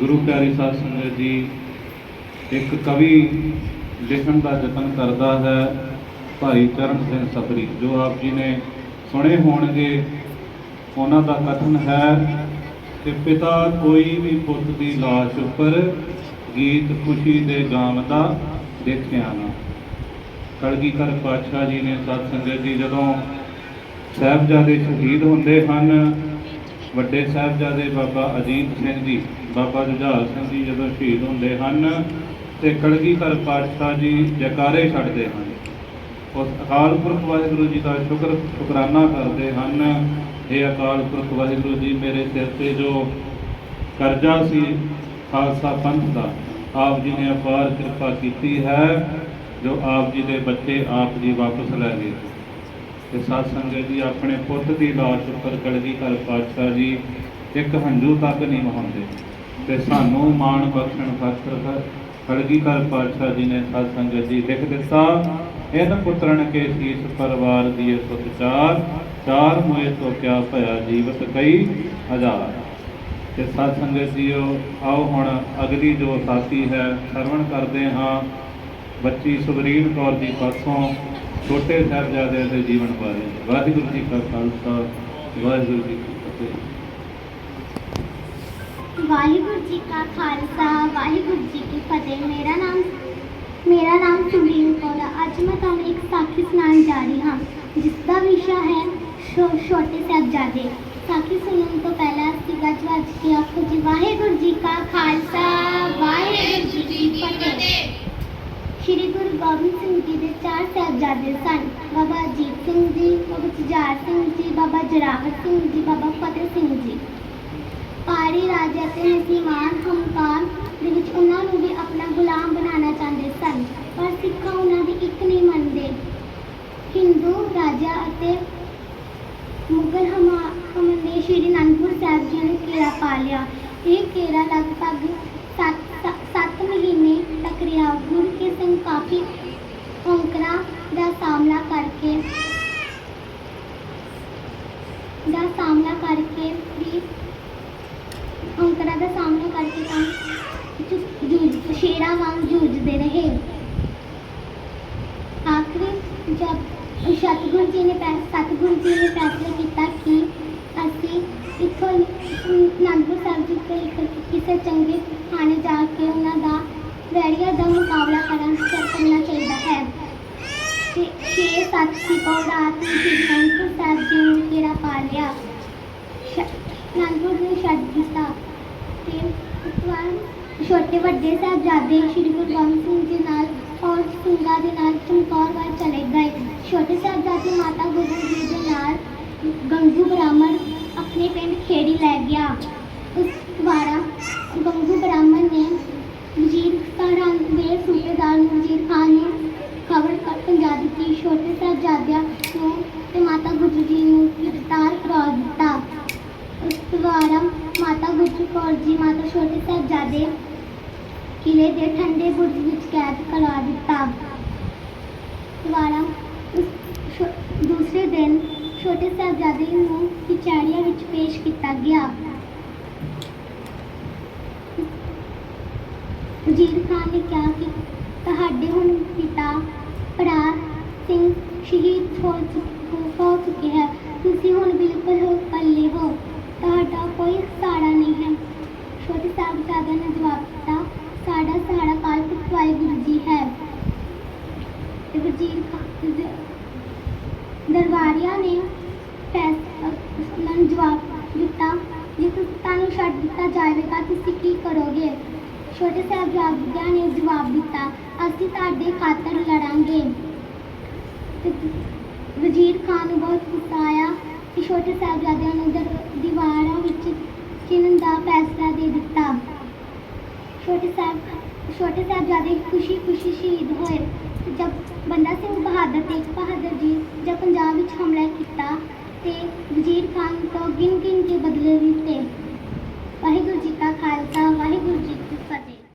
ਗੁਰੂ ਪਿਆਰੀ ਸਾਧ ਸੰਗਤ ਜੀ, ਇੱਕ ਕਵੀ ਲਿਖਣ ਦਾ ਯਤਨ ਕਰਦਾ ਹੈ, ਭਾਈ ਚਰਨ ਸਿੰਘ ਸਪਰੀ ਜੋ ਆਪ ਜੀ ਨੇ ਸੁਣੇ ਹੋਣਗੇ। ਉਹਨਾਂ ਦਾ ਕਥਨ ਹੈ ਕਿ ਪਿਤਾ ਕੋਈ ਵੀ ਪੁੱਤ ਦੀ ਲਾਸ਼ ਉੱਪਰ ਗੀਤ ਖੁਸ਼ੀ ਦੇ ਗਾਵਦਾ ਦੇਖਿਆ ਨਾ। ਕਲਗੀਧਰ ਪਾਤਸ਼ਾਹ ਜੀ ਨੇ ਸਾਧ ਸੰਗਤ ਜੀ ਜਦੋਂ ਸਾਹਿਬਜ਼ਾਦੇ ਸ਼ਹੀਦ ਹੁੰਦੇ ਹਨ ਵੱਡੇ ਸਾਹਿਬਜ਼ਾਦੇ ਬਾਬਾ ਅਜੀਤ ਸਿੰਘ ਜੀ, ਬਾਬਾ ਜੁਝਾਰ ਸਿੰਘ ਜੀ ਜਦੋਂ ਸ਼ਹੀਦ ਹੁੰਦੇ ਹਨ ਤੇ ਕਲਗੀਧਰ ਪਾਤਸ਼ਾਹ ਜੀ ਜਕਾਰੇ ਛੱਡਦੇ ਹਨ। ਉਸ ਅਕਾਲ ਪੁਰਖ ਵਾਹਿਗੁਰੂ ਜੀ ਦਾ ਸ਼ੁਕਰ, ਸ਼ੁਕਰਾਨਾ ਕਰਦੇ ਹਨ ਇਹ ਅਕਾਲ ਪੁਰਖ ਵਾਹਿਗੁਰੂ ਜੀ, ਮੇਰੇ ਸਿਰ ਤੇ ਜੋ ਕਰਜ਼ਾ ਸੀ, ਖਾਲਸਾ ਪੰਥ ਦਾ, ਆਪ ਜੀ ਨੇ ਅਪਾਰ ਕਿਰਪਾ ਕੀਤੀ ਹੈ, ਜੋ ਆਪ ਜੀ ਦੇ ਬੱਚੇ ਆਪ ਜੀ ਵਾਪਸ ਲੈ ਗਏ ਤੇ ਸਾਧ ਸੰਗਤ ਜੀ, ਆਪਣੇ ਪੁੱਤ ਦੀ ਲਾਸ਼ ਉੱਪਰ ਕਲਗੀ ਕਲਗੀਧਰ ਪਾਤਸ਼ਾਹ ਜੀ, ਇੱਕ ਹੰਝੂ ਤੱਕ ਨਹੀਂ ਵਹਾਉਂਦੇ। ਤੇ ਸਾਨੂੰ ਮਾਣ ਬਖਸ਼ਣ ਖਾਤਰ ਕਲਗੀਧਰ ਪਾਤਸ਼ਾਹ ਜੀ ਨੇ ਸਾਧ ਸੰਗਤ ਜੀ ਲਿਖ ਦਿੱਤਾ, ਇਨ ਪੁੱਤਰਨ ਕੇ ਸੀਸ ਪਰਵਾਰ ਦੀਏ ਸੁਤ ਚਾਰ ਮੋਏ ਤੋ ਕਿਆ ਭਇਆ ਜੀਵਤ ਕਈ ਹਜ਼ਾਰ। ਤੇ ਸਾਧ ਸੰਗਤ ਜੀਓ, ਆਓ ਹੁਣ ਅਗਲੀ ਜੋ ਸਾਥੀ ਹੈ, ਸਰਵਣ ਕਰਦੇ ਹਾਂ। ਬੱਚੀ ਸੁਵਰੀਨ ਕੌਰ ਜੀ ਪਾਸੋਂ ਛੋਟੇ ਸਾਹਿਬਜ਼ਾਦੇ ਦੇ ਜੀਵਨ ਬਾਰੇ ਵਾਹਿਗੁਰੂ ਜੀ ਕਾ ਖਾਲਸਾ ਵਾਹਿਗੁਰੂ ਜੀ ਕੀ ਫਤਿਹ ਵਾਹਿਗੁਰੂ ਜੀ ਕਾ ਖਾਲਸਾ ਵਾਹਿਗੁਰੂ ਜੀ ਕੀ ਫਤਿਹ ਮੇਰਾ ਨਾਮ ਮੇਰਾ ਨਾਮ ਸੁਨੀਲ ਕੌਰ ਹੈ। ਅੱਜ ਮੈਂ ਤੁਹਾਨੂੰ ਇੱਕ ਸਾਖੀ ਸੁਣਾਉਣ ਜਾ ਰਹੀ ਹਾਂ ਜਿਸ ਦਾ ਵਿਸ਼ਾ ਹੈ ਛੋ- ਛੋਟੇ ਸਾਹਿਬਜ਼ਾਦੇ ਸਾਖੀ ਸੁਣਨ ਤੋਂ ਪਹਿਲਾਂ ਅਸੀਂ ਗੱਜ ਵੱਜ ਕੇ ਆਖੋ ਜੀ ਵਾਹਿਗੁਰੂ ਜੀ ਕਾ ਖਾਲਸਾ ਵਾਹਿਗੁਰੂ ਜੀ ਕੀ ਫਤਿਹ ਸ਼੍ਰੀ ਗੁਰੂ ਗੋਬਿੰਦ ਸਿੰਘ ਜੀ ਦੇ ਚਾਰ ਸਾਹਿਬਜ਼ਾਦੇ ਸਨ। ਬਾਬਾ ਅਜੀਤ ਸਿੰਘ ਜੀ, ਬਾਬਾ ਜੁਝਾਰ ਸਿੰਘ ਜੀ, ਬਾਬਾ ਜਰਾਵਤ ਸਿੰਘ ਜੀ, ਬਾਬਾ ਫਤਿਹ ਸਿੰਘ ਜੀ। ਪਹਾੜੀ ਰਾਜਾ ਤੇ ਨਸੀਮਾਨ ਹਮਕਾਰ ਦੇ ਵਿੱਚ ਉਹਨਾਂ ਨੂੰ ਵੀ ਆਪਣਾ ਗੁਲਾਮ ਬਣਾਉਣਾ ਚਾਹੁੰਦੇ ਸਨ। ਪਰ ਸਿੱਖਾਂ ਉਹਨਾਂ ਦੀ ਇੱਕ ਨਹੀਂ ਮੰਨਦੇ। ਹਿੰਦੂ ਰਾਜਾ ਅਤੇ ਮੁਗਲ ਹਮਾ ਨੇ ਸ਼੍ਰੀ ਅਨੰਦਪੁਰ ਸਾਹਿਬ ਜੀ ਨੂੰ ਘੇਰਾ ਪਾ ਲਿਆ। ਇਹ ਘੇਰਾ ਲਗਭਗ 7 ਮਹੀਨੇ ਤੱਕ ਰਿਹਾ। ਗੁਰੂ ਕੇ ਸਿੰਘ ਕਾਫੀ ਔਂਕਰਾਂ ਦਾ ਸਾਹਮਣਾ ਕਰਕੇ ਦਾ ਸਾਹਮਣਾ ਕਰਕੇ ਵੀ ਔਂਕਰਾਂ ਦਾ ਸਾਹਮਣਾ ਕਰਕੇ ਤਾਂ ਜੂਝ ਸ਼ੇਰਾਂ ਵਾਂਗ ਜੂਝਦੇ ਰਹੇ। ਆਖਰੀ ਜਦ ਸਤਿਗੁਰੂ ਜੀ ਨੇ ਫੈਸ ਸਤਿਗੁਰੂ ਜੀ ਨੇ ਫੈਸਲਾ ਕੀਤਾ ਕਿ ਅਸੀਂ ਇੱਥੋਂ ਅਨੰਦਪੁਰ ਸਾਹਿਬ ਜੀ ਤੋਂ ਇੱਕ ਕਿਸੇ ਚੰਗੇ ਥਾਣੇ ਜਾ ਕੇ ਉਹਨਾਂ ਦਾ ਵੈਰੀਆ ਦਾ ਮੁਕਾਬਲਾ ਕਰਨ ਕਰਨਾ ਚਾਹੀਦਾ ਹੈ। ਤੇ ਛੇ ਸੱਤ ਸਿਪਾਹ ਰਾਤ ਨੂੰ ਸ਼੍ਰੀ ਅਨੰਦਪੁਰ ਸਾਹਿਬ ਜੀ ਨੂੰ ਘੇਰਾ ਪਾ ਲਿਆ ਸ਼- ਅਨੰਦਪੁਰ ਨੂੰ ਛੱਡ ਦਿੱਤਾ ਤੇ ਉਸ ਤੋਂ ਬਾਅਦ ਛੋਟੇ ਵੱਡੇ ਸਾਹਿਬਜ਼ਾਦੇ ਸ਼੍ਰੀ ਗੁਰੂ ਗੋਬਿੰਦ ਸਿੰਘ ਜੀ ਨਾਲ ਔਰ ਸਿੰਘਾਂ ਦੇ ਨਾਲ ਚਮਕੌਰ ਵੱਲ ਚਲੇ ਗਏ ਛੋਟੇ ਸਾਹਿਬਜ਼ਾਦੇ ਮਾਤਾ ਗੁਜਰ ਜੀ ਦੇ ਨਾਲ ਗੰਗੂ ਬ੍ਰਾਹਮਣ ਆਪਣੇ ਪਿੰਡ ਖੇੜੀ ਲੈ ਗਿਆ ਉਸ ਦੁਆਰਾ ਗੰਗੂ ਬ੍ਰਾਹਮਣ ਨੇ ਵਜ਼ੀਰ ਖਾਨ ਦੇ ਸੂਬੇਦਾਰ ਨੂੰ ਵਜ਼ੀਰ ਖਾਨ ਨੂੰ ਖਬਰ ਕਰ ਦਿੱਤੀ ਛੋਟੇ ਸਾਹਿਬਜ਼ਾਦਿਆਂ ਨੂੰ ਤੇ ਮਾਤਾ ਗੁਜਰ ਜੀ ਨੂੰ ਗ੍ਰਿਫਤਾਰ ਕਰਾ ਦਿੱਤਾ। ਉਸ ਦੁਆਰਾ ਮਾਤਾ ਗੁਜਰ ਕੌਰ ਜੀ, ਮਾਤਾ ਛੋਟੇ ਸਾਹਿਬਜ਼ਾਦੇ ਕਿਲੇ ਦੇ ਠੰਡੇ ਬੁਰਜ ਵਿੱਚ ਕੈਦ ਕਰਾ ਦਿੱਤਾ। ਦੁਆਰਾ ਦੂਸਰੇ ਦਿਨ ਛੋਟੇ ਸਾਹਿਬਜ਼ਾਦੇ ਨੂੰ ਕਚਹਿਰੀਆਂ ਵਿੱਚ ਪੇਸ਼ ਕੀਤਾ ਗਿਆ। ਵਜ਼ੀਰ ਖਾਨ ਨੇ ਕਿਹਾ ਕਿ ਤੁਹਾਡੇ ਹੁਣ ਪਿਤਾ, ਭਰਾ ਸਿੰਘ ਸ਼ਹੀਦ ਹੋ ਚੁੱਕ- ਹੋ ਚੁੱਕੇ ਹੈ। ਤੁਸੀਂ ਹੁਣ ਬਿਲਕੁਲ ਹੋ ਇਕੱਲੇ ਹੋ। ਤੁਹਾਡਾ ਕੋਈ ਸਹਾਰਾ ਨਹੀਂ ਹੈ। ਛੋਟੇ ਸਾਹਿਬਜ਼ਾਦੇ ਨੇ ਜਵਾਬ ਦਿੱਤਾ, ਸਾਡਾ ਸਹਾਰਾ ਕਾਲਪੁਰਖ ਵਾਹਿਗੁਰੂ ਜੀ ਹੈ। ਵਜ਼ੀਰ ਦਰਬਾਰੀਆਂ ਨੇ ਫੈਸ- ਜਵਾਬ ਦਿੱਤਾ, ਜੇ ਤੁਸੀਂ, ਤੁਹਾਨੂੰ ਛੱਡ ਦਿੱਤਾ ਜਾਵੇਗਾ ਤੁਸੀਂ ਕੀ ਕਰੋਗੇ? ਛੋਟੇ ਸਾਹਿਬਜ਼ਾਦਿਆਂ ਨੇ ਜਵਾਬ ਦਿੱਤਾ, ਅਸੀਂ ਤੁਹਾਡੇ ਖਾਤਰ ਲੜਾਂਗੇ। ਵਜ਼ੀਰ ਖਾਨ ਨੂੰ ਬਹੁਤ ਗੁੱਸਾ ਆਇਆ ਕਿ ਛੋਟੇ ਸਾਹਿਬਜ਼ਾਦਿਆਂ ਨੂੰ ਦਰ- ਦੀਵਾਰਾਂ ਵਿੱਚ ਚਿਣਨ ਦਾ ਫੈਸਲਾ ਦੇ ਦਿੱਤਾ, ਛੋਟੇ ਸਾਹਿਬ, ਛੋਟੇ ਸਾਹਿਬਜ਼ਾਦੇ ਖੁਸ਼ੀ ਖੁਸ਼ੀ ਸ਼ਹੀਦ ਹੋਏ। ਜਦ ਬੰਦਾ ਸਿੰਘ ਬਹਾਦਰ ਤੇਗ ਬਹਾਦਰ ਜੀ ਜਦ ਪੰਜਾਬ ਵਿੱਚ ਹਮਲਾ ਕੀਤਾ ਤੇ ਵਜ਼ੀਰ ਖਾਨ ਤੋਂ ਗਿਣ ਗਿਣ ਕੇ ਬਦਲੇ ਵੀ